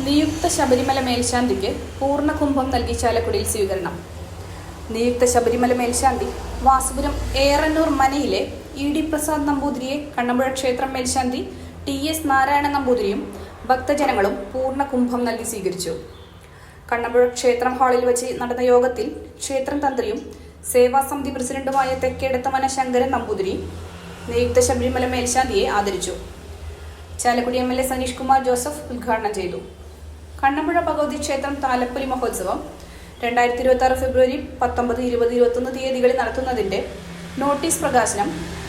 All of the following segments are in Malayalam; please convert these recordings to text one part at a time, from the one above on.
നിയുക്ത ശബരിമല മേൽശാന്തിക്ക് പൂർണ കുംഭം നൽകി ചാലക്കുടിയിൽ സ്വീകരണം. നിയുക്ത ശബരിമല മേൽശാന്തി വാസുപുരം ഏറന്നൂർ മനയിലെ ഇ ഡി പ്രസാദ് നമ്പൂതിരിയെ കണ്ണമ്പുഴ ക്ഷേത്രം മേൽശാന്തി ടി എസ് നാരായണ നമ്പൂതിരിയും ഭക്തജനങ്ങളും പൂർണ കുംഭം നൽകി സ്വീകരിച്ചു. കണ്ണമ്പുഴ ക്ഷേത്രം ഹാളിൽ വെച്ച് നടന്ന യോഗത്തിൽ ക്ഷേത്രം തന്ത്രിയും സേവാസമിതി പ്രസിഡന്റുമായ തെക്കേടത്തമന ശങ്കരൻ നമ്പൂതിരി നിയുക്ത ശബരിമല മേൽശാന്തിയെ ആദരിച്ചു. Chalakudy M L A Saneesh Kumar Joseph ഉദ്ഘാടനം ചെയ്തു. കണ്ണമ്പുഴ ഭഗവതി ക്ഷേത്രം താലപ്പൊലി മഹോത്സവം രണ്ടായിരത്തി ഇരുപത്തി ആറ് ഫെബ്രുവരി പത്തൊമ്പത് ഇരുപത് ഇരുപത്തൊന്ന് തീയതികളിൽ നടത്തുന്നതിന്റെ നോട്ടീസ് പ്രകാശനം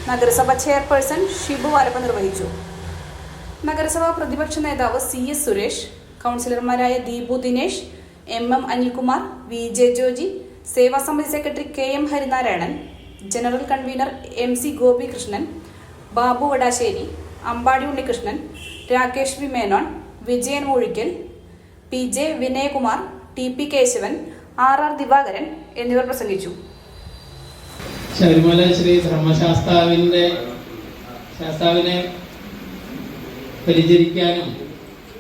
നഗരസഭ ചെയർപേഴ്സൺ ഷിബു വാലപ്പ നിർവഹിച്ചു. നഗരസഭാ പ്രതിപക്ഷ നേതാവ് സി എസ് സുരേഷ് കൗൺസിലർമാരായ Deepu Dinesh M M Anilkumar V J Joji Seva Samiti secretary K M Harinarayanan general convener M C Gopikrishnan Babu Vadasseri Ambadi Unnikrishnan Rakesh V Menon Vijayan Moozhikkal P J Vinayakumar T P Kesavan R R Divakaran എന്നിവർ പ്രസംഗിച്ചു. ശബരിമല ശ്രീ ധർമ്മശാസ്താവിന്റെ ശാസ്താവിനെ പരിചരിക്കാനും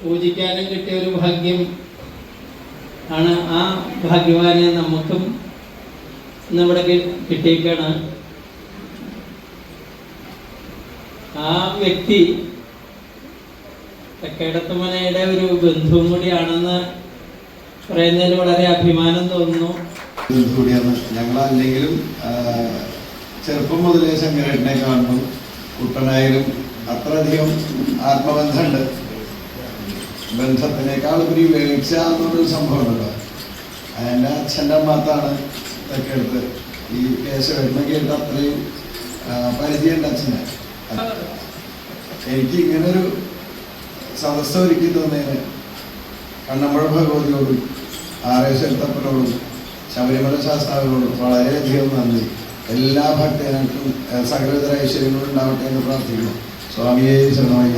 പൂജിക്കാനും കിട്ടിയ ഒരു ഭാഗ്യം ആണ് ആ ഭാഗ്യവാനെ നമുക്കും കി- കിട്ടിയേക്കാണ്. ആ വ്യക്തി തെക്കേടത്തുമനയുടെ ഒരു ബന്ധുവും കൂടിയാണെന്ന് പറയുന്നതിൽ വളരെ അഭിമാനം തോന്നുന്നു. കൂടിയാണ് ഞങ്ങളല്ലെങ്കിലും ചെറുപ്പം മുതലേ ശങ്കരേട്ടനെ കാണുന്നു. കുട്ടനായാലും അത്രയധികം ആത്മബന്ധമുണ്ട്. ബന്ധത്തിനേക്കാൾ ഉപരി വേഴ്ച എന്നൊരു സംഭവമുണ്ടല്ലോ. എന്റെ അച്ഛന്റെ അമ്മാത്താണ് തെക്കെടുത്ത് ഈ കേശവേട്ടനെ കേട്ട് അത്രയും പരിചയമുണ്ട് അച്ഛനെ. എനിക്ക് ഇങ്ങനൊരു സദസ്സ് ഒരുക്കി തന്നതിന് കണ്ണമ്പഴ ഭഗവതിയോടും ആരേശ്വരത്തപ്പനോടും ശബരിമല ശാസ്താവിനോടും വളരെയധികം നന്ദി. എല്ലാ ഭക്തനും സകലതര ഐശ്വര്യങ്ങളും ഉണ്ടാവട്ടെ എന്ന് പ്രാർത്ഥിക്കുന്നു. സ്വാമിയെ ശരണമായി